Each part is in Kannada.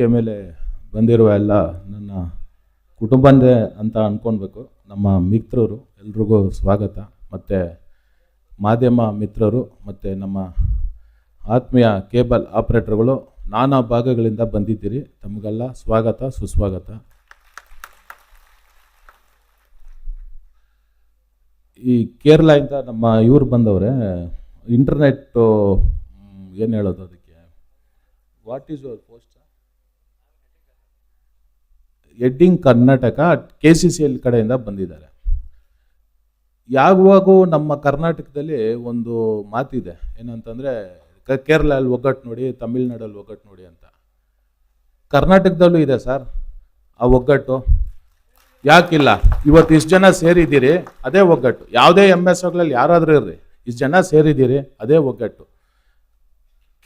ವೇದಿಕೆ ಮೇಲೆ ಬಂದಿರುವ ಎಲ್ಲ ನನ್ನ ಕುಟುಂಬಂದೇ ಅಂತ ಅಂದ್ಕೊಳ್ಬೇಕು ನಮ್ಮ ಮಿತ್ರರು ಎಲ್ರಿಗೂ ಸ್ವಾಗತ. ಮತ್ತು ಮಾಧ್ಯಮ ಮಿತ್ರರು ಮತ್ತು ನಮ್ಮ ಆತ್ಮೀಯ ಕೇಬಲ್ ಆಪ್ರೇಟರ್ಗಳು ನಾನಾ ಭಾಗಗಳಿಂದ ಬಂದಿದ್ದೀರಿ. ತಮಗೆಲ್ಲ ಸ್ವಾಗತ, ಸುಸ್ವಾಗತ. ಈ ಕೇರಳದಿಂದ ನಮ್ಮ ಇವರು ಬಂದವರೇ ಇಂಟರ್ನೆಟ್ಟು ಏನು ಹೇಳೋದು ಅದಕ್ಕೆ? What is your post heading Karnataka K C C L ಕಡೆಯಿಂದ ಬಂದಿದ್ದಾರೆ. ಯಾವಾಗೂ ನಮ್ಮ ಕರ್ನಾಟಕದಲ್ಲಿ ಒಂದು ಮಾತಿದೆ. ಏನಂತಂದರೆ ಕೇರಳಲ್ಲಿ ಒಗ್ಗಟ್ಟು ನೋಡಿ, ತಮಿಳ್ನಾಡಲ್ಲಿ ಒಗ್ಗಟ್ಟು ನೋಡಿ ಅಂತ. ಕರ್ನಾಟಕದಲ್ಲೂ ಇದೆ ಸರ್ ಆ ಒಗ್ಗಟ್ಟು. ಯಾಕಿಲ್ಲ? ಇವತ್ತು ಇಷ್ಟು ಜನ ಸೇರಿದ್ದೀರಿ, ಅದೇ ಒಗ್ಗಟ್ಟು. ಯಾವುದೇ ಎಂ ಎಸ್ ಯಾರಾದರೂ ಇರ್ರಿ, ಇಷ್ಟು ಜನ ಸೇರಿದ್ದೀರಿ, ಅದೇ ಒಗ್ಗಟ್ಟು.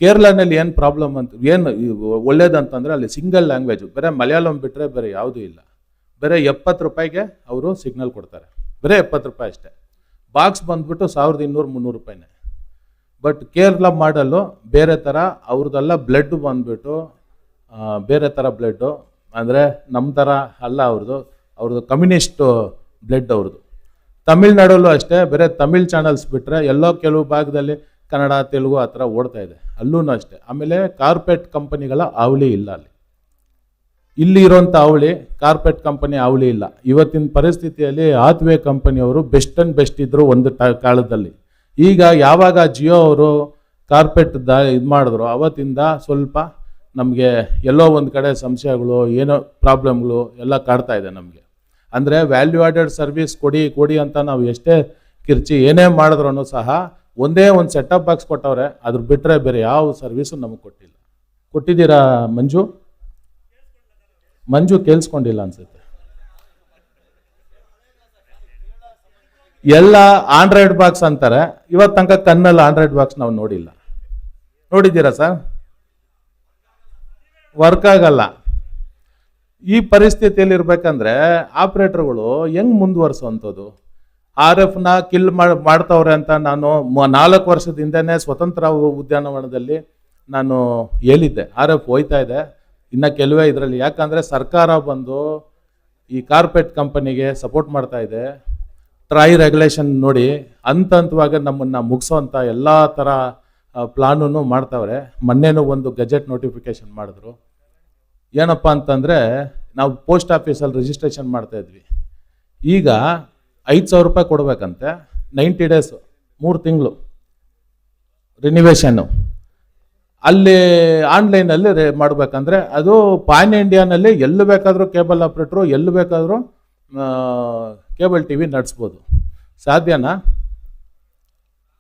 ಕೇರಳನಲ್ಲಿ ಏನು ಪ್ರಾಬ್ಲಮ್ ಅಂತ, ಏನು ಒಳ್ಳೇದಂತಂದರೆ ಅಲ್ಲಿ ಸಿಂಗಲ್ ಲ್ಯಾಂಗ್ವೇಜ್ ಬೇರೆ ಮಲಯಾಳಂ ಬಿಟ್ಟರೆ ಬೇರೆ ಯಾವುದೂ ಇಲ್ಲ. ಬೇರೆ ಎಪ್ಪತ್ತು ರೂಪಾಯಿಗೆ ಅವರು ಸಿಗ್ನಲ್ ಕೊಡ್ತಾರೆ. ಬರೀ ಎಪ್ಪತ್ತು ರೂಪಾಯಿ ಅಷ್ಟೇ. ಬಾಕ್ಸ್ ಬಂದ್ಬಿಟ್ಟು ಸಾವಿರದ ಇನ್ನೂರು, ಮುನ್ನೂರು ರೂಪಾಯಿನೇ. ಬಟ್ ಕೇರಳ ಮಾಡಲು ಬೇರೆ ಥರ ಅವ್ರದ್ದೆಲ್ಲ ಬ್ಲಡ್ ಬಂದ್ಬಿಟ್ಟು ಬೇರೆ ಥರ ಬ್ಲಡ್ಡು ಅಂದರೆ ನಮ್ಮ ಥರ ಅಲ್ಲ ಅವ್ರದ್ದು ಅವ್ರದ್ದು ಕಮ್ಯುನಿಸ್ಟ್ ಬ್ಲಡ್ ಅವ್ರದ್ದು. ತಮಿಳ್ನಾಡಲ್ಲೂ ಅಷ್ಟೇ, ಬೇರೆ ತಮಿಳ್ ಚಾನಲ್ಸ್ ಬಿಟ್ಟರೆ ಎಲ್ಲೋ ಕೆಲವು ಭಾಗದಲ್ಲಿ ಕನ್ನಡ, ತೆಲುಗು ಆ ಥರ ಓಡ್ತಾ ಇದೆ. ಅಲ್ಲೂ ಅಷ್ಟೇ. ಆಮೇಲೆ ಕಾರ್ಪೆಟ್ ಕಂಪನಿಗಳ ಅವಳಿ ಇಲ್ಲ ಅಲ್ಲಿ. ಇಲ್ಲಿ ಇರೋಂಥ ಅವಳಿ ಕಾರ್ಪೆಟ್ ಕಂಪನಿ ಅವಳಿ ಇಲ್ಲ. ಇವತ್ತಿನ ಪರಿಸ್ಥಿತಿಯಲ್ಲಿ ಆತ್ವೇ ಕಂಪನಿಯವರು ಬೆಸ್ಟ್ ಅಂಡ್ ಬೆಸ್ಟ್ ಇದ್ದರು ಒಂದು ಕಾಲದಲ್ಲಿ. ಈಗ ಯಾವಾಗ ಜಿಯೋ ಅವರು ಕಾರ್ಪೆಟ್ ದ, ಇದು ಮಾಡಿದ್ರು ಅವತ್ತಿಂದ ಸ್ವಲ್ಪ ನಮಗೆ ಎಲ್ಲೋ ಒಂದು ಕಡೆ ಸಂಶಯಗಳು, ಏನೋ ಪ್ರಾಬ್ಲಮ್ಗಳು ಎಲ್ಲ ಕಾಡ್ತಾ ಇದೆ ನಮಗೆ. ಅಂದರೆ ವ್ಯಾಲ್ಯೂ ಆಡೆಡ್ ಸರ್ವಿಸ್ ಕೊಡಿ ಕೊಡಿ ಅಂತ ನಾವು ಎಷ್ಟೇ ಕಿರ್ಚಿ ಏನೇ ಮಾಡಿದ್ರು ಸಹ ಒಂದೇ ಒಂದು ಸೆಟಪ್ ಬಾಕ್ಸ್ ಕೊಟ್ಟವ್ರೆ, ಅದ್ರ ಬಿಟ್ಟರೆ ಬೇರೆ ಯಾವ ಸರ್ವಿಸು ನಮಗೆ ಕೊಟ್ಟಿಲ್ಲ. ಕೊಟ್ಟಿದ್ದೀರಾ ಮಂಜು? ಮಂಜು ಕೇಳಿಸ್ಕೊಂಡಿಲ್ಲ ಅನ್ಸುತ್ತೆ. ಎಲ್ಲ ಆಂಡ್ರಾಯ್ಡ್ ಬಾಕ್ಸ್ ಅಂತಾರೆ. ಇವತ್ತು ತನಕ ಕಣ್ಣಲ್ಲಿ ಆಂಡ್ರಾಯ್ಡ್ ಬಾಕ್ಸ್ ನಾವು ನೋಡಿಲ್ಲ. ನೋಡಿದ್ದೀರಾ ಸರ್? ವರ್ಕ್ ಆಗಲ್ಲ. ಈ ಪರಿಸ್ಥಿತಿಯಲ್ಲಿ ಇರ್ಬೇಕಂದ್ರೆ ಆಪ್ರೇಟರ್ಗಳು ಹೆಂಗ್ ಮುಂದುವರ್ಸುವಂಥದ್ದು? ಆರ್ ಎಫ್ನ ಕಿಲ್ ಮಾಡ್ತವ್ರೆ ಅಂತ ನಾನು ನಾಲ್ಕು ವರ್ಷದ ಹಿಂದೆನೇ ಸ್ವತಂತ್ರ ಉದ್ಯಾನವನದಲ್ಲಿ ನಾನು ಹೇಳಿದ್ದೆ. ಆರ್ ಎಫ್ ಹೋಯ್ತಾ ಇದೆ. ಇನ್ನು ಕೆಲವೇ ಇದರಲ್ಲಿ. ಯಾಕಂದರೆ ಸರ್ಕಾರ ಬಂದು ಈ ಕಾರ್ಪೆಟ್ ಕಂಪನಿಗೆ ಸಪೋರ್ಟ್ ಮಾಡ್ತಾ ಇದೆ. ಟ್ರೈ ರೆಗ್ಯುಲೇಷನ್ ನೋಡಿ ಹಂತ ಹಂತವಾಗಿ ನಮ್ಮನ್ನು ಮುಗಿಸೋಂಥ ಎಲ್ಲ ಥರ ಪ್ಲಾನೂ ಮಾಡ್ತಾವ್ರೆ. ಮೊನ್ನೆನೂ ಒಂದು ಗೆಜೆಟ್ ನೋಟಿಫಿಕೇಶನ್ ಮಾಡಿದ್ರು. ಏನಪ್ಪ ಅಂತಂದರೆ, ನಾವು ಪೋಸ್ಟ್ ಆಫೀಸಲ್ಲಿ ರಿಜಿಸ್ಟ್ರೇಷನ್ ಮಾಡ್ತಾ ಇದ್ವಿ. ಈಗ ಐದು ಸಾವಿರ ರೂಪಾಯಿ ಕೊಡಬೇಕಂತೆ. ನೈಂಟಿ ಡೇಸ್, ಮೂರು ತಿಂಗಳು ರಿನಿವೇಷನ್ನು ಅಲ್ಲಿ ಆನ್ಲೈನಲ್ಲಿ ರೇ ಮಾಡಬೇಕಂದ್ರೆ ಅದು ಪಾನ್ ಇಂಡಿಯಾನಲ್ಲಿ ಎಲ್ಲಿ ಬೇಕಾದರೂ ಕೇಬಲ್ ಆಪ್ರೇಟ್ರು ಎಲ್ಲಿ ಬೇಕಾದರೂ ಕೇಬಲ್ ಟಿ ವಿ ನಡೆಸ್ಬೋದು. ಸಾಧ್ಯನಾ?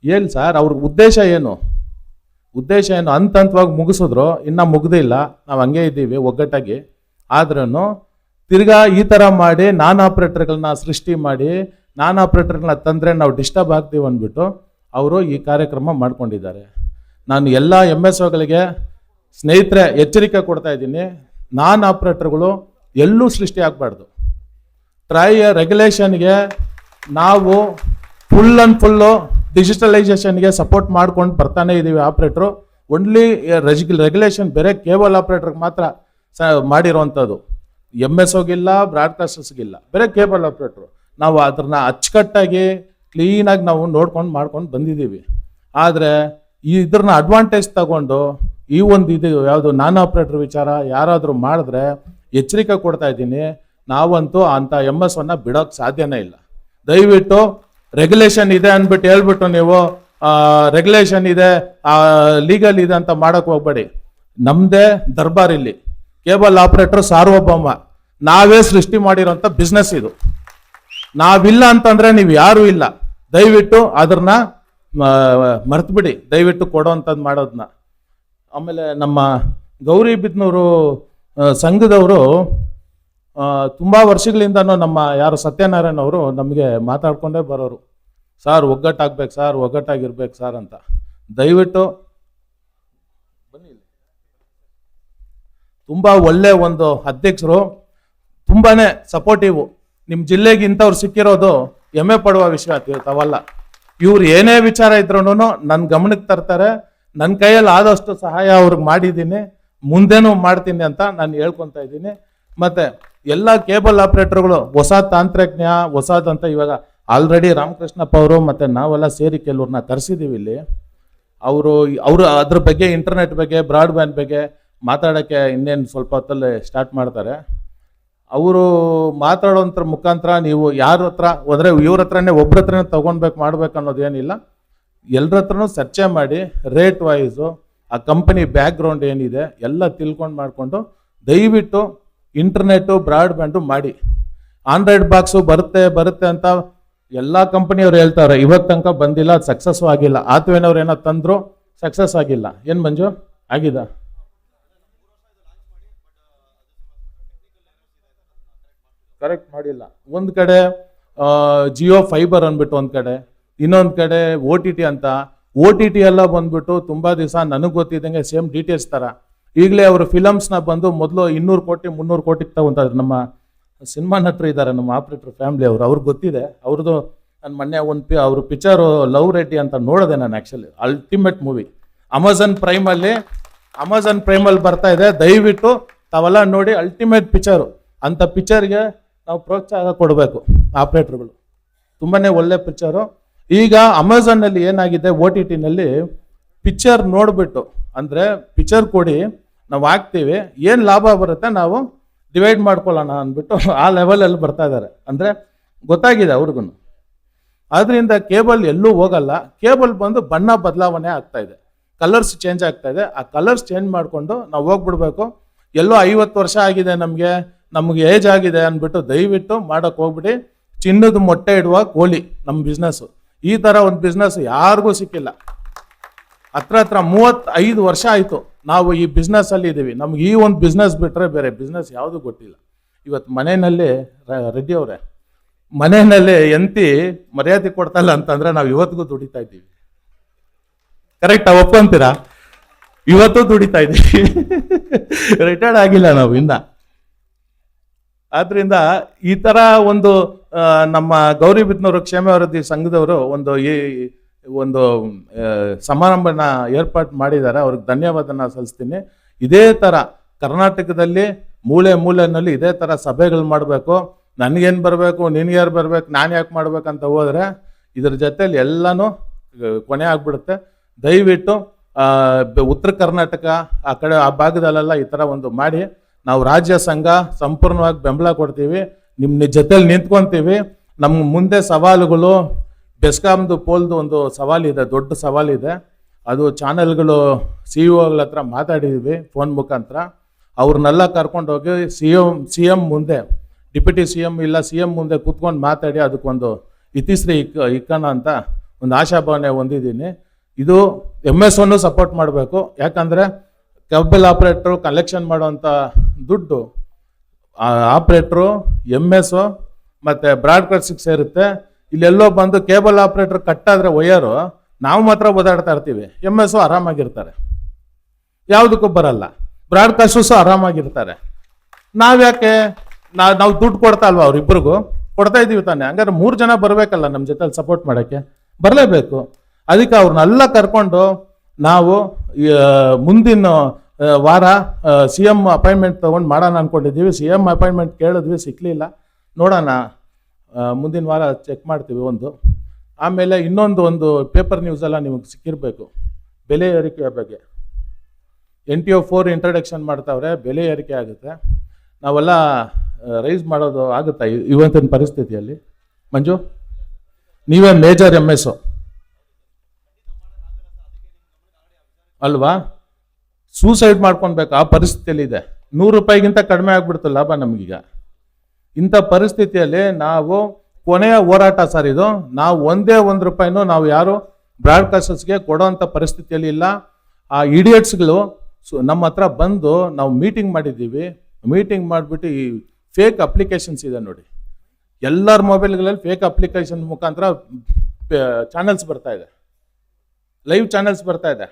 ಏನು ಸರ್, ಅವ್ರ ಉದ್ದೇಶ ಏನು? ಉದ್ದೇಶ ಏನು? ಹಂತ ಹಂತವಾಗಿ ಮುಗಿಸಿದ್ರು, ಇನ್ನೂ ಮುಗ್ದಿಲ್ಲ. ನಾವು ಹಂಗೆ ಇದ್ದೀವಿ ಒಗ್ಗಟ್ಟಾಗಿ. ಆದ್ರೂ ತಿರ್ಗಾ ಈ ಥರ ಮಾಡಿ ನಾನ್ ಆಪ್ರೇಟರ್ಗಳನ್ನ ಸೃಷ್ಟಿ ಮಾಡಿ, ನಾನ್ ಆಪ್ರೇಟರ್ಗಳನ್ನ ತಂದರೆ ನಾವು ಡಿಸ್ಟರ್ಬ್ ಆಗ್ತೀವಿ ಅಂದ್ಬಿಟ್ಟು ಅವರು ಈ ಕಾರ್ಯಕ್ರಮ ಮಾಡ್ಕೊಂಡಿದ್ದಾರೆ. ನಾನು ಎಲ್ಲ ಎಂ ಎಸ್ ಒಗಳಿಗೆ ಸ್ನೇಹಿತರೆ ಎಚ್ಚರಿಕೆ ಕೊಡ್ತಾ ಇದ್ದೀನಿ. ನಾನ್ ಆಪ್ರೇಟರ್ಗಳು ಎಲ್ಲೂ ಸೃಷ್ಟಿ ಆಗಬಾರ್ದು. ಟ್ರೈ ರೆಗ್ಯುಲೇಷನ್ಗೆ ನಾವು ಫುಲ್ ಅಂಡ್ ಫುಲ್ಲು ಡಿಜಿಟಲೈಸೇಷನ್ಗೆ ಸಪೋರ್ಟ್ ಮಾಡ್ಕೊಂಡು ಬರ್ತಾನೆ ಇದ್ದೀವಿ ಆಪ್ರೇಟ್ರು. ಓನ್ಲಿ ರೆಗ್ಯುಲೇಷನ್ ಬೇರೆ ಕೇಬಲ್ ಆಪ್ರೇಟರ್ಗೆ ಮಾತ್ರ ಸ ಮಾಡಿರೋವಂಥದ್ದು ಎಂ ಎಸ್ ಹೋಗಿಲ್ಲ ಬ್ರಾಡ್ಕಾಸ್ಟರ್ಸ್ಗಿಲ್ಲ. ಬೇರೆ ಕೇಬಲ್ ಆಪ್ರೇಟ್ರು. ನಾವು ಅದನ್ನ ಅಚ್ಚುಕಟ್ಟಾಗಿ ಕ್ಲೀನಾಗಿ ನಾವು ನೋಡ್ಕೊಂಡು ಮಾಡ್ಕೊಂಡು ಬಂದಿದ್ದೀವಿ. ಆದರೆ ಇದ್ರನ್ನ ಅಡ್ವಾಂಟೇಜ್ ತಗೊಂಡು ಈ ಒಂದು ಇದು ಯಾವುದು ನಾನ್ ಆಪ್ರೇಟರ್ ವಿಚಾರ ಯಾರಾದರೂ ಮಾಡಿದ್ರೆ ಎಚ್ಚರಿಕೆ ಕೊಡ್ತಾ ಇದ್ದೀನಿ. ನಾವಂತೂ ಅಂಥ ಎಂ ಎಸ್ ಅನ್ನ ಬಿಡೋಕೆ ಸಾಧ್ಯನೇ ಇಲ್ಲ. ದಯವಿಟ್ಟು ರೆಗ್ಯುಲೇಷನ್ ಇದೆ ಅಂದ್ಬಿಟ್ಟು ಹೇಳ್ಬಿಟ್ಟು ನೀವು ರೆಗ್ಯುಲೇಷನ್ ಇದೆ ಲೀಗಲ್ ಇದೆ ಅಂತ ಮಾಡೋಕೆ ಹೋಗ್ಬೇಡಿ. ನಮ್ಮದೇ ದರ್ಬಾರ್ ಇಲ್ಲಿ. ಕೇಬಲ್ ಆಪರೇಟರ್ ಸಾರ್ವಭೌಮ ನಾವೇ ಸೃಷ್ಟಿ ಮಾಡಿರೋಂಥ ಬಿಸ್ನೆಸ್ ಇದು. ನಾವಿಲ್ಲ ಅಂತಂದ್ರೆ ನೀವು ಯಾರು ಇಲ್ಲ. ದಯವಿಟ್ಟು ಅದನ್ನ ಮರ್ತ್ಬಿಡಿ. ದಯವಿಟ್ಟು ಕೊಡೋವಂಥದ್ದು ಮಾಡೋದನ್ನ ಆಮೇಲೆ ನಮ್ಮ ಗೌರಿ ಬಿದ್ನೂರು ಸಂಘದವರು ತುಂಬ ವರ್ಷಗಳಿಂದನೂ ನಮ್ಮ ಯಾರು ಸತ್ಯನಾರಾಯಣ ಅವರು ನಮಗೆ ಮಾತಾಡ್ಕೊಂಡೇ ಬರೋರು. ಸಾರ್, ಒಗ್ಗಟ್ಟಾಗ್ಬೇಕು, ಸಾರ್, ಒಗ್ಗಟ್ಟಾಗಿರ್ಬೇಕು, ಸಾರ್ ಅಂತ. ದಯವಿಟ್ಟು ಬನ್ನಿ ಇಲ್ಲಿ. ತುಂಬಾ ಒಳ್ಳೆ ಒಂದು ಅಧ್ಯಕ್ಷರು, ತುಂಬಾನೇ ಸಪೋರ್ಟಿವ್ ನಿಮ್ಮ ಜಿಲ್ಲೆಗೆ ಇಂಥವ್ರು ಸಿಕ್ಕಿರೋದು ಹೆಮ್ಮೆ ಪಡುವ ವಿಷಯ ತಾವಲ್ಲ. ಇವ್ರು ಏನೇ ವಿಚಾರ ಇದ್ರೂ ನನ್ನ ಗಮನಕ್ಕೆ ತರ್ತಾರೆ. ನನ್ನ ಕೈಯಲ್ಲಿ ಆದಷ್ಟು ಸಹಾಯ ಅವ್ರಿಗೆ ಮಾಡಿದ್ದೀನಿ. ಮುಂದೆನೂ ಮಾಡ್ತೀನಿ ಅಂತ ನಾನು ಹೇಳ್ಕೊತಾ ಇದ್ದೀನಿ. ಮತ್ತೆ ಎಲ್ಲ ಕೇಬಲ್ ಆಪರೇಟರ್ಗಳು, ಹೊಸ ತಾಂತ್ರಜ್ಞ ಹೊಸದಂತ ಇವಾಗ ಆಲ್ರೆಡಿ ರಾಮಕೃಷ್ಣಪ್ಪ ಅವರು ಮತ್ತೆ ನಾವೆಲ್ಲ ಸೇರಿ ಕೆಲವ್ರನ್ನ ತರಿಸಿದ್ದೀವಿ ಇಲ್ಲಿ. ಅವರು ಅವರು ಅದ್ರ ಬಗ್ಗೆ ಇಂಟರ್ನೆಟ್ ಬಗ್ಗೆ ಬ್ರಾಡ್ಬ್ಯಾಂಡ್ ಬಗ್ಗೆ ಮಾತಾಡೋಕ್ಕೆ ಇನ್ನೇನು ಸ್ವಲ್ಪ ಹೊತ್ತಲ್ಲೇ ಸ್ಟಾರ್ಟ್ ಮಾಡ್ತಾರೆ. ಅವರು ಮಾತಾಡೋಂಥ ಮುಖಾಂತರ ನೀವು ಯಾರ ಹತ್ರ ಹೋದರೆ ಇವ್ರ ಹತ್ರನೇ, ಒಬ್ರ ಹತ್ರನೇ ತೊಗೊಳ್ಬೇಕು ಮಾಡ್ಬೇಕು ಅನ್ನೋದೇನಿಲ್ಲ ಎಲ್ಲರ ಹತ್ರನೂ ಚರ್ಚೆ ಮಾಡಿ ರೇಟ್ ವೈಸು ಆ ಕಂಪನಿ ಬ್ಯಾಕ್ಗ್ರೌಂಡ್ ಏನಿದೆ, ಎಲ್ಲ ತಿಳ್ಕೊಂಡು ಮಾಡಿಕೊಂಡು ದಯವಿಟ್ಟು ಇಂಟರ್ನೆಟ್ಟು ಬ್ರಾಡ್ಬ್ಯಾಂಡು ಮಾಡಿ. ಆಂಡ್ರಾಯ್ಡ್ ಬಾಕ್ಸು ಬರುತ್ತೆ ಬರುತ್ತೆ ಅಂತ ಎಲ್ಲ ಕಂಪ್ನಿಯವ್ರು ಹೇಳ್ತಾರೆ, ಇವತ್ತು ತನಕ ಬಂದಿಲ್ಲ ಸಕ್ಸಸ್ ಆಗಿಲ್ಲ ಆತ್ವೇನವ್ರು ಏನೋ ತಂದರು ಸಕ್ಸಸ್ ಆಗಿಲ್ಲ. ಏನು ಮಂಜು, ಆಗಿದ? ಕರೆಕ್ಟ್ ಮಾಡಿಲ್ಲ. ಒಂದು ಕಡೆ ಜಿಯೋ ಫೈಬರ್ ಅಂದ್ಬಿಟ್ಟು ಒಂದು ಕಡೆ, ಇನ್ನೊಂದು ಕಡೆ ಓ ಟಿ ಟಿ ಅಂತ. ಓ ಟಿ ಟಿ ಎಲ್ಲ ಬಂದ್ಬಿಟ್ಟು ತುಂಬ ದಿವಸ ನನಗೆ ಗೊತ್ತಿದ್ದಂಗೆ ಸೇಮ್ ಡೀಟೇಲ್ಸ್ ಥರ ಈಗಲೇ ಅವರು ಫಿಲಮ್ಸ್ನ ಬಂದು ಮೊದಲು ಇನ್ನೂರು ಕೋಟಿ, ಮುನ್ನೂರು ಕೋಟಿಗೆ ತಗೊಂತಾರೆ ನಮ್ಮ ಸಿನಿಮಾ ನಟರು ಇದ್ದಾರೆ ನಮ್ಮ ಆಪ್ರೇಟರ್ ಫ್ಯಾಮಿಲಿ ಅವರು. ಅವ್ರಿಗೆ ಗೊತ್ತಿದೆ. ಅವ್ರದ್ದು ನಾನು ಮೊನ್ನೆ ಒಂದು ಪಿ, ಅವ್ರ ಪಿಕ್ಚರು ಲವ್ ರೆಡ್ಡಿ ಅಂತ ನೋಡಿದೆ ನಾನು ಆ್ಯಕ್ಚುಲಿ ಅಲ್ಟಿಮೇಟ್ ಮೂವಿ ಅಮೆಝಾನ್ ಪ್ರೈಮಲ್ಲಿ ಅಮೆಝಾನ್ ಪ್ರೈಮಲ್ಲಿ ಬರ್ತಾ ಇದೆ. ದಯವಿಟ್ಟು ತಾವೆಲ್ಲ ನೋಡಿ ಅಲ್ಟಿಮೇಟ್ ಪಿಕ್ಚರು ಅಂಥ ಪಿಕ್ಚರ್ಗೆ ನಾವು ಪ್ರೋತ್ಸಾಹ ಕೊಡಬೇಕು ಆಪ್ರೇಟರ್ಗಳು. ತುಂಬಾ ಒಳ್ಳೆ ಪಿಕ್ಚರು. ಈಗ ಅಮೆಝಾನಲ್ಲಿ ಏನಾಗಿದೆ, ಓ ಟಿ ಟಿನಲ್ಲಿ ಪಿಕ್ಚರ್ ನೋಡಿಬಿಟ್ಟು, ಅಂದರೆ ಪಿಕ್ಚರ್ ಕೊಡಿ, ನಾವು ಹಾಕ್ತೀವಿ, ಏನು ಲಾಭ ಬರುತ್ತೆ ನಾವು ಡಿವೈಡ್ ಮಾಡ್ಕೊಳ್ಳೋಣ ಅಂದ್ಬಿಟ್ಟು ಆ ಲೆವೆಲಲ್ಲಿ ಬರ್ತಾ ಇದ್ದಾರೆ. ಅಂದರೆ ಗೊತ್ತಾಗಿದೆ ಅವ್ರಿಗೂ ಆದ್ದರಿಂದ ಕೇಬಲ್ ಎಲ್ಲೂ ಹೋಗಲ್ಲ, ಕೇಬಲ್ ಬಂದು ಬಣ್ಣ ಬದಲಾವಣೆ ಆಗ್ತಾ ಇದೆ. ಕಲರ್ಸ್ ಚೇಂಜ್ ಆಗ್ತಾ ಇದೆ. ಆ ಕಲರ್ಸ್ ಚೇಂಜ್ ಮಾಡಿಕೊಂಡು ನಾವು ಹೋಗ್ಬಿಡ್ಬೇಕು. ಎಲ್ಲೋ ಐವತ್ತು ವರ್ಷ ಆಗಿದೆ ನಮಗೆ ನಮಗೆ ಏಜ್ ಆಗಿದೆ ಅಂದ್ಬಿಟ್ಟು ದಯವಿಟ್ಟು ಮಾಡೋಕೆ ಹೋಗ್ಬಿಡಿ. ಚಿನ್ನದ ಮೊಟ್ಟೆ ಇಡುವ ಕೋಳಿ ನಮ್ಮ ಬಿಸ್ನೆಸ್ಸು ಈ ಥರ ಒಂದು ಬಿಸ್ನೆಸ್ ಯಾರಿಗೂ ಸಿಕ್ಕಿಲ್ಲ. ಹತ್ರ ಹತ್ರ ಮೂವತ್ತೈದು ವರ್ಷ ಆಯಿತು ನಾವು ಈ ಅಲ್ಲಿ ಇದ್ದೀವಿ ನಮ್ಗೆ ಈ ಒಂದು ಬಿಸ್ನೆಸ್ ಬಿಟ್ಟರೆ ಬೇರೆ ಬಿಸ್ನೆಸ್ ಯಾವುದು ಗೊತ್ತಿಲ್ಲ. ಇವತ್ತು ಮನೆಯಲ್ಲಿ ರೆಡ್ಡಿ ಅವರೇ, ಮನೆಯಲ್ಲಿ ಎಂತಿ ಮರ್ಯಾದೆ ಕೊಡ್ತಲ್ಲ ಅಂತಂದ್ರೆ ನಾವು ಇವತ್ತಿಗೂ ದುಡಿತಾ ಇದ್ದೀವಿ. ಕರೆಕ್ಟ್ ಒಪ್ಕೊಂತೀರಾ? ಇವತ್ತು ದುಡಿತಾ ಇದ್ದೀವಿ. ರಿಟೈರ್ಡ್ ಆಗಿಲ್ಲ ನಾವು ಇನ್ನ. ಆದ್ರಿಂದ ಈ ಥರ ಒಂದು ನಮ್ಮ ಗೌರಿಬಿದ್ನೂರು ಕ್ಷೇಮಾಭಿವೃದ್ಧಿ ಸಂಘದವರು ಒಂದು ಈ, ಒಂದು ಸಮಾರಂಭನ ಏರ್ಪಾಟ್ ಮಾಡಿದ್ದಾರೆ. ಅವ್ರಿಗೆ ಧನ್ಯವಾದನ ಸಲ್ಲಿಸ್ತೀನಿ. ಇದೇ ತರ ಕರ್ನಾಟಕದಲ್ಲಿ ಮೂಲೆ ಮೂಲೆಯಲ್ಲಿ ಇದೇ ತರ ಸಭೆಗಳು ಮಾಡಬೇಕು. ನನಗೇನು ಬರಬೇಕು ನಿನ್ಗ್ಯಾರು ಬರಬೇಕು, ನಾನು ಯಾಕೆ ಮಾಡ್ಬೇಕಂತ ಹೋದ್ರೆ ಇದ್ರ ಜೊತೆಲಿ ಎಲ್ಲನೂ ಕೊನೆ ಆಗ್ಬಿಡುತ್ತೆ. ದಯವಿಟ್ಟು ಉತ್ತರ ಕರ್ನಾಟಕ, ಆ ಕಡೆ, ಆ ಭಾಗದಲ್ಲೆಲ್ಲ ಈ ಥರ ಒಂದು ಮಾಡಿ. ನಾವು ರಾಜ್ಯ ಸಂಘ ಸಂಪೂರ್ಣವಾಗಿ ಬೆಂಬಲ ಕೊಡ್ತೀವಿ. ನಿಮ್ಮ ಜೊತೆಲಿ ನಿಂತ್ಕೊತೀವಿ. ನಮ್ಮ ಮುಂದೆ ಸವಾಲುಗಳು, ಬೆಸ್ಕಾಮ್ದು ಪೋಲ್ದು ಒಂದು ಸವಾಲಿದೆ, ದೊಡ್ಡ ಸವಾಲಿದೆ. ಅದು ಚಾನೆಲ್ಗಳು ಸಿ ಇ ಒಗಳ ಹತ್ರ ಮಾತಾಡಿದ್ವಿ ಫೋನ್ ಮುಖಾಂತರ. ಅವ್ರನ್ನೆಲ್ಲ ಕರ್ಕೊಂಡೋಗಿ ಸಿ ಎಂ ಸಿ ಎಂ ಮುಂದೆ, ಡಿಪ್ಯೂಟಿ ಸಿ ಎಂ ಇಲ್ಲ ಸಿ ಎಂ ಮುಂದೆ ಕೂತ್ಕೊಂಡು ಮಾತಾಡಿ ಅದಕ್ಕೊಂದು ಇತಿಶ್ರೀ ಇಕ್ಕ ಇಕ್ಕಣ ಅಂತ ಒಂದು ಆಶಾಭಾವನೆ ಹೊಂದಿದ್ದೀನಿ. ಇದು ಎಂ ಎಸ್ ಒನ್ನು ಸಪೋರ್ಟ್ ಮಾಡಬೇಕು. ಯಾಕಂದರೆ ಕೇಬಲ್ ಆಪ್ರೇಟ್ರು ಕಲೆಕ್ಷನ್ ಮಾಡುವಂಥ ದುಡ್ಡು ಆಪ್ರೇಟ್ರು ಎಂ ಎಸ್ ಮತ್ತು ಬ್ರಾಡ್ಕಾಸ್ಟಿಗೆ ಸೇರುತ್ತೆ. ಇಲ್ಲೆಲ್ಲೋ ಬಂದು ಕೇಬಲ್ ಆಪ್ರೇಟರ್ ಕಟ್ಟಾದರೆ ವಯರು, ನಾವು ಮಾತ್ರ ಓದಾಡ್ತಾ ಇರ್ತೀವಿ. ಎಂ ಎಸ್ ಆರಾಮಾಗಿರ್ತಾರೆ. ಯಾವುದಕ್ಕೂ ಬರಲ್ಲ. ಬ್ರಾಡ್ಕಾಸ್ಟರ್ಸು ಆರಾಮಾಗಿರ್ತಾರೆ. ನಾವ್ಯಾಕೆ, ನಾ, ನಾವು ದುಡ್ಡು ಕೊಡ್ತಾ ಅಲ್ವಾ ಅವ್ರಿಬ್ರಿಗೂ? ಕೊಡ್ತಾ ಇದೀವಿ ತಾನೆ. ಹಂಗಾದ್ರೆ ಮೂರು ಜನ ಬರಬೇಕಲ್ಲ ನಮ್ಮ ಜೊತೆಲಿ ಸಪೋರ್ಟ್ ಮಾಡೋಕ್ಕೆ? ಬರಲೇಬೇಕು. ಅದಕ್ಕೆ ಅವ್ರನ್ನೆಲ್ಲ ಕರ್ಕೊಂಡು ನಾವು ಮುಂದಿನ ವಾರ ಸಿ ಎಂ ಅಪಾಯಿಂಟ್ಮೆಂಟ್ ತೊಗೊಂಡು ಮಾಡೋಣ ಅನ್ಕೊಂಡಿದ್ದೀವಿ. ಸಿ ಎಂ ಅಪಾಯಿಂಟ್ಮೆಂಟ್ ಕೇಳಿದ್ವಿ ಸಿಕ್ಕಲಿಲ್ಲ ನೋಡೋಣ. ಮುಂದಿನ ವಾರ ಚೆಕ್ ಮಾಡ್ತೀವಿ ಒಂದು. ಆಮೇಲೆ ಇನ್ನೊಂದು ಒಂದು ಪೇಪರ್ ನ್ಯೂಸ್ ಎಲ್ಲ ನಿಮಗೆ ಸಿಕ್ಕಿರಬೇಕು. ಬೆಲೆ ಏರಿಕೆಯ ಬಗ್ಗೆ. N T O four introduction ಮಾಡ್ತಾವ್ರೆ, ಬೆಲೆ ಏರಿಕೆ ಆಗುತ್ತೆ. ನಾವೆಲ್ಲ ರೈಸ್ ಮಾಡೋದು ಆಗುತ್ತಾ ಇವತ್ತಿನ ಪರಿಸ್ಥಿತಿಯಲ್ಲಿ? ಮಂಜು? ನೀವೇ ಮೇಜರ್ ಎಂ ಎಸ್ ಅಲ್ವಾ? ಸೂಸೈಡ್ ಮಾಡ್ಕೊಳ್ಬೇಕು, ಆ ಪರಿಸ್ಥಿತಿಯಲ್ಲಿದೆ. ನೂರು ರೂಪಾಯಿಗಿಂತ ಕಡಿಮೆ ಆಗ್ಬಿಡ್ತು ಲಾಭ ನಮಗೀಗ. ಇಂಥ ಪರಿಸ್ಥಿತಿಯಲ್ಲಿ ನಾವು ಕೊನೆಯ ಹೋರಾಟ ಸರ್ ಇದು. ನಾವು ಒಂದೇ ಒಂದು ರೂಪಾಯಿನೂ ನಾವು ಯಾರು ಬ್ರಾಡ್ಕಾಸ್ಟರ್ಸ್ಗೆ ಕೊಡೋಂಥ ಪರಿಸ್ಥಿತಿಯಲ್ಲಿ ಇಲ್ಲ. ಆ ಇಡಿಯಟ್ಸ್ಗಳು ನಮ್ಮ ಹತ್ರ ಬಂದು ನಾವು ಮೀಟಿಂಗ್ ಮಾಡಿದ್ದೀವಿ. ಮೀಟಿಂಗ್ ಮಾಡಿಬಿಟ್ಟು ಈ ಫೇಕ್ ಅಪ್ಲಿಕೇಶನ್ಸ್ ಇದೆ ನೋಡಿ. ಎಲ್ಲರ ಮೊಬೈಲ್ಗಳಲ್ಲಿ ಫೇಕ್ ಅಪ್ಲಿಕೇಶನ್ ಮುಖಾಂತರ ಚಾನಲ್ಸ್ ಬರ್ತಾ ಇದೆ. ಲೈವ್ ಚಾನಲ್ಸ್ ಬರ್ತಾ ಇದೆ.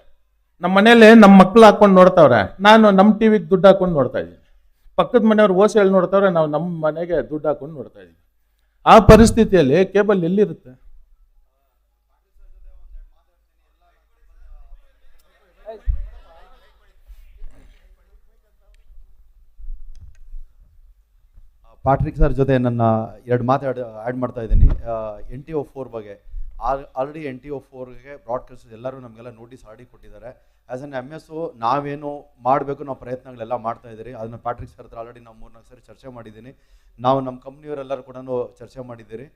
ನಮ್ಮ ಮನೇಲಿ ನಮ್ಮ ಮಕ್ಳು ಹಾಕೊಂಡು ನೋಡ್ತಾವ್ರೆ. ನಾನು ನಮ್ಮ ಟಿ ವಿಗೆ ದುಡ್ಡು ಹಾಕೊಂಡು ನೋಡ್ತಾ ಇದ್ದೀನಿ. ಪಕ್ಕದ ಮನೆಯವ್ರು ಓಸಿ ಹೇಳಿ ನೋಡ್ತಾವ್ರೆ, ನಾವು ನಮ್ಮ ಮನೆಗೆ ದುಡ್ಡು ಹಾಕೊಂಡು ನೋಡ್ತಾ ಇದ್ದೀವಿ. ಆ ಪರಿಸ್ಥಿತಿಯಲ್ಲಿ ಕೇಬಲ್ ಎಲ್ಲಿರುತ್ತೆ? ಪಾಟ್ರಿಕ್ ಸರ್ ಜೊತೆ ನನ್ನ ಎರಡು ಮಾತು ಆ್ಯಡ್ ಮಾಡ್ತಾ ಇದ್ದೀನಿ. ಎನ್ ಟಿ ಒ ಫೋರ್ ಬಗ್ಗೆ. All already N T O ಫೋರ್ಗೆ broadcast ಎಲ್ಲರೂ ನಮಗೆಲ್ಲ ನೋಟಿಸ್ ಆಡಿ ಕೊಟ್ಟಿದ್ದಾರೆ. ಆ್ಯಸ್ ಅನ್ ಎಂ ಎಸ್ ನಾವೇನು ಮಾಡಬೇಕು ನಾವು ಪ್ರಯತ್ನಗಳೆಲ್ಲ ಮಾಡ್ತಾ ಇದ್ದೀರಿ. ಅದನ್ನ ಪ್ಯಾಟ್ರಿಕ್ ಸರ್ ಹತ್ರ ಆಲ್ರೆಡಿ ನಾವು ಮೂರ್ನಾಲ್ಕು ಸರಿ ಚರ್ಚೆ ಮಾಡಿದ್ದೀನಿ. ನಾವು ನಮ್ಮ ಕಂಪ್ನಿಯವರೆಲ್ಲರೂ ಕೂಡ ಚರ್ಚೆ ಮಾಡಿದ್ದೀರಿ.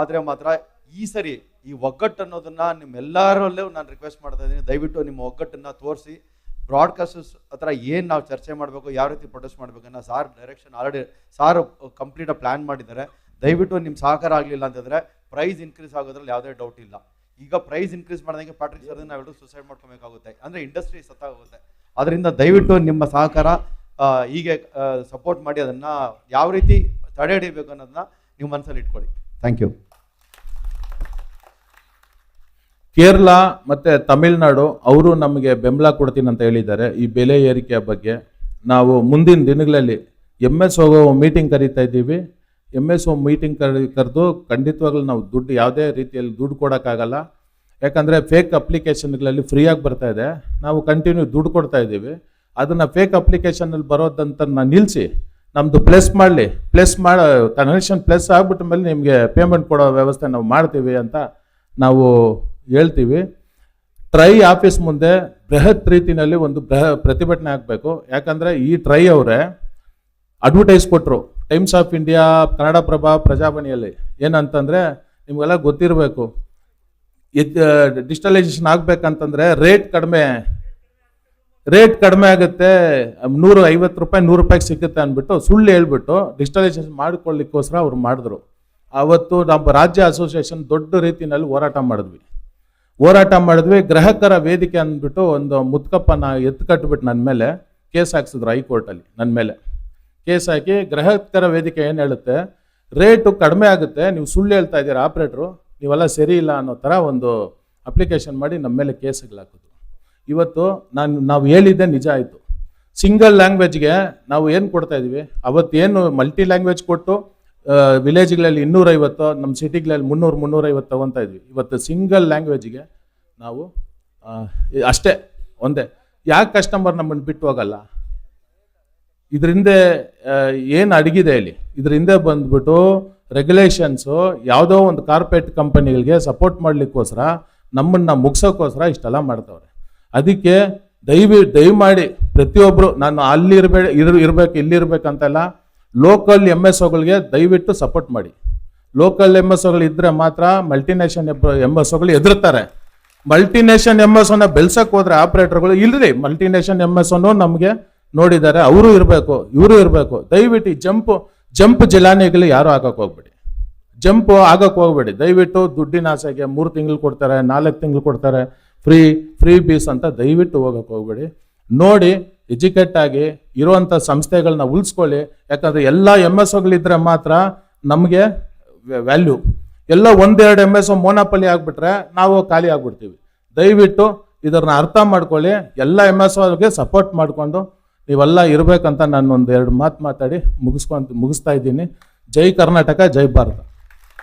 ಆದರೆ ಮಾತ್ರ ಈ ಸರಿ ಈ ಒಗ್ಗಟ್ಟು ಅನ್ನೋದನ್ನು ನಿಮ್ಮೆಲ್ಲರಲ್ಲೂ ನಾನು ರಿಕ್ವೆಸ್ಟ್ ಮಾಡ್ತಾ ಇದ್ದೀನಿ. ದಯವಿಟ್ಟು ನಿಮ್ಮ ಒಗ್ಗಟ್ಟನ್ನು ತೋರಿಸಿ. ಬ್ರಾಡ್ಕಾಸ್ಟರ್ಸ್ ಹತ್ರ ಏನು ನಾವು ಚರ್ಚೆ ಮಾಡಬೇಕು, ಯಾವ ರೀತಿ ಪ್ರೊಡ್ಯೂಸ್ ಮಾಡಬೇಕು ಅನ್ನೋ ಸಾರ್ ಡೈರೆಕ್ಷನ್ ಆಲ್ರೆಡಿ ಸಾರ್ ಕಂಪ್ಲೀಟಾಗಿ ಪ್ಲ್ಯಾನ್ ಮಾಡಿದ್ದಾರೆ. ದಯವಿಟ್ಟು ನಿಮ್ಮ ಸಹಕಾರ ಆಗಲಿಲ್ಲ ಅಂತಂದರೆ ಪ್ರೈಸ್ ಇನ್ಕ್ರೀಸ್ ಆಗೋದ್ರಲ್ಲಿ ಯಾವುದೇ ಡೌಟ್ ಇಲ್ಲ. ಈಗ ಪ್ರೈಸ್ ಇನ್ಕ್ರೀಸ್ ಮಾಡಿದಂಗೆ ಪ್ಯಾಟ್ರಿಕ್ ಸರ್ ನಾವೆಲ್ಲರೂ ಸುಸೈಡ್ ಮಾಡ್ಕೊಬೇಕಾಗುತ್ತೆ. ಅಂದರೆ ಇಂಡಸ್ಟ್ರಿ ಸತ್ತಾಗುತ್ತೆ ಅದರಿಂದ ದಯವಿಟ್ಟು ನಿಮ್ಮ ಸಹಕಾರ ಹೀಗೆ ಸಪೋರ್ಟ್ ಮಾಡಿ ಅದನ್ನು ಯಾವ ರೀತಿ ತಡೆ ಹಿಡಿಯಬೇಕು ಅನ್ನೋದನ್ನ ನೀವು ಮನಸ್ಸಲ್ಲಿ ಇಟ್ಕೊಳ್ಳಿ. ಥ್ಯಾಂಕ್ ಯು ಕೇರಳ ಮತ್ತು ತಮಿಳ್ನಾಡು, ಅವರು ನಮಗೆ ಬೆಂಬಲ ಕೊಡ್ತೀನಿ ಅಂತ ಹೇಳಿದ್ದಾರೆ ಈ ಬೆಲೆ ಏರಿಕೆಯ ಬಗ್ಗೆ. ನಾವು ಮುಂದಿನ ದಿನಗಳಲ್ಲಿ ಎಂ ಎಸ್ ಹೋಗೋ ಮೀಟಿಂಗ್ ಕರೀತಾ ಇದ್ದೀವಿ. ಎಂ ಎಸ್ ಓ ಮೀಟಿಂಗ್ ಕರೆ, ಕರೆದು ಖಂಡಿತವಾಗ್ಲೂ ನಾವು ದುಡ್ಡು ಯಾವುದೇ ರೀತಿಯಲ್ಲಿ ದುಡ್ಡು ಕೊಡೋಕ್ಕಾಗಲ್ಲ. ಯಾಕಂದರೆ ಫೇಕ್ ಅಪ್ಲಿಕೇಶನ್ಗಳಲ್ಲಿ ಫ್ರೀಯಾಗಿ ಬರ್ತಾ ಇದೆ. ನಾವು ಕಂಟಿನ್ಯೂ ದುಡ್ಡು ಕೊಡ್ತಾ ಇದ್ದೀವಿ. ಅದನ್ನು ಫೇಕ್ ಅಪ್ಲಿಕೇಶನಲ್ಲಿ ಬರೋದಂತನ್ನ ನಿಲ್ಲಿಸಿ ನಮ್ಮದು ಪ್ಲೇಸ್ ಮಾಡಲಿ. ಪ್ಲೇಸ್ ಮಾಡಿ ಕನೆಕ್ಷನ್ ಪ್ಲಸ್ ಆಗ್ಬಿಟ್ಟ ಮೇಲೆ ನಿಮಗೆ ಪೇಮೆಂಟ್ ಕೊಡೋ ವ್ಯವಸ್ಥೆ ನಾವು ಮಾಡ್ತೀವಿ ಅಂತ ನಾವು ಹೇಳ್ತೀವಿ. ಟ್ರೈ ಆಫೀಸ್ ಮುಂದೆ ಬೃಹತ್ ರೀತಿಯಲ್ಲಿ ಒಂದು ಬೃಹ, ಪ್ರತಿಭಟನೆ ಆಗಬೇಕು. ಯಾಕಂದರೆ ಈ ಟ್ರೈ ಅವರೇ ಅಡ್ವರ್ಟೈಸ್ ಕೊಟ್ಟರು ಟೈಮ್ಸ್ ಆಫ್ ಇಂಡಿಯಾ ಕನ್ನಡಪ್ರಭ ಪ್ರಜಾವಾಣಿಯಲ್ಲಿ. ಏನಂತಂದರೆ ನಿಮಗೆಲ್ಲ ಗೊತ್ತಿರಬೇಕು. ಡಿಜಿಟಲೈಸೇಷನ್ ಆಗ್ಬೇಕಂತಂದ್ರೆ ರೇಟ್ ಕಡಿಮೆ. ರೇಟ್ ಕಡಿಮೆ ಆಗುತ್ತೆ. ನೂರು ಐವತ್ತು ರೂಪಾಯಿ, ನೂರು ರೂಪಾಯಿಗೆ ಸಿಗುತ್ತೆ ಅಂದ್ಬಿಟ್ಟು ಸುಳ್ಳು ಹೇಳ್ಬಿಟ್ಟು ಡಿಜಿಟಲೈಸೇಷನ್ ಮಾಡ್ಕೊಳ್ಳಿಕ್ಕೋಸ್ಕರ ಅವ್ರು ಮಾಡಿದ್ರು. ಅವತ್ತು ನಮ್ಮ ರಾಜ್ಯ ಅಸೋಸಿಯೇಷನ್ ದೊಡ್ಡ ರೀತಿಯಲ್ಲಿ ಹೋರಾಟ ಮಾಡಿದ್ವಿ. ಹೋರಾಟ ಮಾಡಿದ್ವಿ. ಗ್ರಾಹಕರ ವೇದಿಕೆ ಅಂದ್ಬಿಟ್ಟು ಒಂದು ಮುತ್ಕಪ್ಪನ ಎತ್ತು ಕಟ್ಬಿಟ್ಟು ನನ್ನ ಮೇಲೆ ಕೇಸ್ ಹಾಕ್ಸಿದ್ರು ಹೈಕೋರ್ಟಲ್ಲಿ ನನ್ನ ಮೇಲೆ. ಕೇಸ್ ಹಾಕಿ ಗ್ರಾಹಕರ ವೇದಿಕೆ ಏನು ಹೇಳುತ್ತೆ? ರೇಟು ಕಡಿಮೆ ಆಗುತ್ತೆ. ನೀವು ಸುಳ್ಳು ಹೇಳ್ತಾ ಇದ್ದೀರಾ ಆಪ್ರೇಟ್ರು? ನೀವೆಲ್ಲ ಸರಿ ಇಲ್ಲ ಅನ್ನೋ ಥರ ಒಂದು ಅಪ್ಲಿಕೇಶನ್ ಮಾಡಿ ನಮ್ಮ ಮೇಲೆ ಕೇಸ್ಗಳಾಕಿದ್ರು ಇವತ್ತು ನಾನು, ನಾವು ಹೇಳಿದ್ದೆ ನಿಜ ಆಯಿತು. ಸಿಂಗಲ್ ಲ್ಯಾಂಗ್ವೇಜ್ಗೆ ನಾವು ಏನು ಕೊಡ್ತಾ ಇದ್ದೀವಿ ಅವತ್ತೇನು ಮಲ್ಟಿ ಲ್ಯಾಂಗ್ವೇಜ್ ಕೊಟ್ಟು ವಿಲೇಜ್ಗಳಲ್ಲಿ ಇನ್ನೂರೈವತ್ತು, ನಮ್ಮ ಸಿಟಿಗಳಲ್ಲಿ ಮುನ್ನೂರು, ಮುನ್ನೂರೈವತ್ತು ತೊಗೊತಾ ಇದ್ವಿ. ಇವತ್ತು ಸಿಂಗಲ್ ಲ್ಯಾಂಗ್ವೇಜ್ಗೆ ನಾವು ಅಷ್ಟೇ, ಒಂದೇ. ಯಾಕೆ ಕಸ್ಟಮರ್ ನಮ್ಮನ್ನು ಬಿಟ್ಟು ಹೋಗಲ್ಲ? ಇದರಿಂದ ಏನು ಅಡಗಿದೆ ಇಲ್ಲಿ? ಇದರಿಂದ ಬಂದ್ಬಿಟ್ಟು ರೆಗ್ಯುಲೇಷನ್ಸು ಯಾವುದೋ ಒಂದು ಕಾರ್ಪೊರೇಟ್ ಕಂಪನಿಗಳಿಗೆ ಸಪೋರ್ಟ್ ಮಾಡಲಿಕ್ಕೋಸ್ಕರ, ನಮ್ಮನ್ನು ಮುಗ್ಸೋಕ್ಕೋಸ್ಕರ ಇಷ್ಟೆಲ್ಲ ಮಾಡ್ತವ್ರೆ. ಅದಕ್ಕೆ ದಯವಿ, ದಯಮಾಡಿ ಪ್ರತಿಯೊಬ್ಬರು ನಾನು ಅಲ್ಲಿ ಇರಬೇಡ ಇರ್, ಇರಬೇಕು, ಇಲ್ಲಿ ಇರಬೇಕಂತೆಲ್ಲ ಲೋಕಲ್ ಎಂ ಎಸ್ ಒಗಳಿಗೆ ದಯವಿಟ್ಟು ಸಪೋರ್ಟ್ ಮಾಡಿ. ಲೋಕಲ್ ಎಂ ಎಸ್ ಒಗಳು ಇದ್ರೆ ಮಾತ್ರ ಮಲ್ಟಿನೇಷನ್ ಎಂ ಎಸ್ ಒಗಳು ಎದುರ್ತಾರೆ ಮಲ್ಟಿನೇಷನ್ ಎಂ ಎಸ್ ಒನ್ನ ಬೆಳ್ಸೋಕೆ ಹೋದ್ರೆ ಆಪ್ರೇಟರ್ಗಳು ಇಲ್ಲರಿ ಮಲ್ಟಿನೇಷನ್ ಎಂ ಎಸ್ ಒನ್ನು ನಮಗೆ ನೋಡಿದ್ದಾರೆ, ಅವರು ಇರಬೇಕು, ಇವರು ಇರಬೇಕು. ದಯವಿಟ್ಟು ಜಂಪ್ ಜಂಪ್ ಜಲಾನಿಗಳು ಯಾರು ಆಗಕ್ಕೆ ಹೋಗ್ಬೇಡಿ. ಜಂಪ್ ಆಗಕ್ಕೆ ಹೋಗ್ಬೇಡಿ. ದಯವಿಟ್ಟು ದುಡ್ಡಿನ ಆಸೆಗೆ ಮೂರು ತಿಂಗಳು ಕೊಡ್ತಾರೆ, ನಾಲ್ಕು ತಿಂಗಳು ಕೊಡ್ತಾರೆ, ಫ್ರೀ ಫ್ರೀ ಬೀಸ್ ಅಂತ ದಯವಿಟ್ಟು ಹೋಗಕ್ಕೆ ಹೋಗ್ಬೇಡಿ. ನೋಡಿ, ಎಜುಕೇಟ್ ಆಗಿ ಇರುವಂಥ ಸಂಸ್ಥೆಗಳನ್ನ ಉಳಿಸ್ಕೊಳ್ಳಿ. ಯಾಕಂದ್ರೆ ಎಲ್ಲ ಎಂ ಎಸ್ ಒಗಳಿದ್ರೆ ಮಾತ್ರ ನಮಗೆ ವ್ಯಾಲ್ಯೂ. ಎಲ್ಲ ಒಂದೆರಡು ಎಂ ಎಸ್ ಮೋನಾಪಲ್ಲಿ ಆಗಿಬಿಟ್ರೆ ನಾವು ಖಾಲಿ ಆಗ್ಬಿಡ್ತೀವಿ. ದಯವಿಟ್ಟು ಇದನ್ನ ಅರ್ಥ ಮಾಡ್ಕೊಳ್ಳಿ. ಎಲ್ಲ ಎಂ ಎಸ್ ಒಗೆ ಸಪೋರ್ಟ್ ಮಾಡಿಕೊಂಡು ನೀವೆಲ್ಲ ಇರಬೇಕಂತ ನಾನು ಒಂದು ಎರಡು ಮಾತು ಮಾತಾಡಿ ಮುಗಿಸ್ಕೊಂತ ಮುಗಿಸ್ತಾ ಇದ್ದೀನಿ. ಜೈ ಕರ್ನಾಟಕ ಜೈ ಭಾರತ.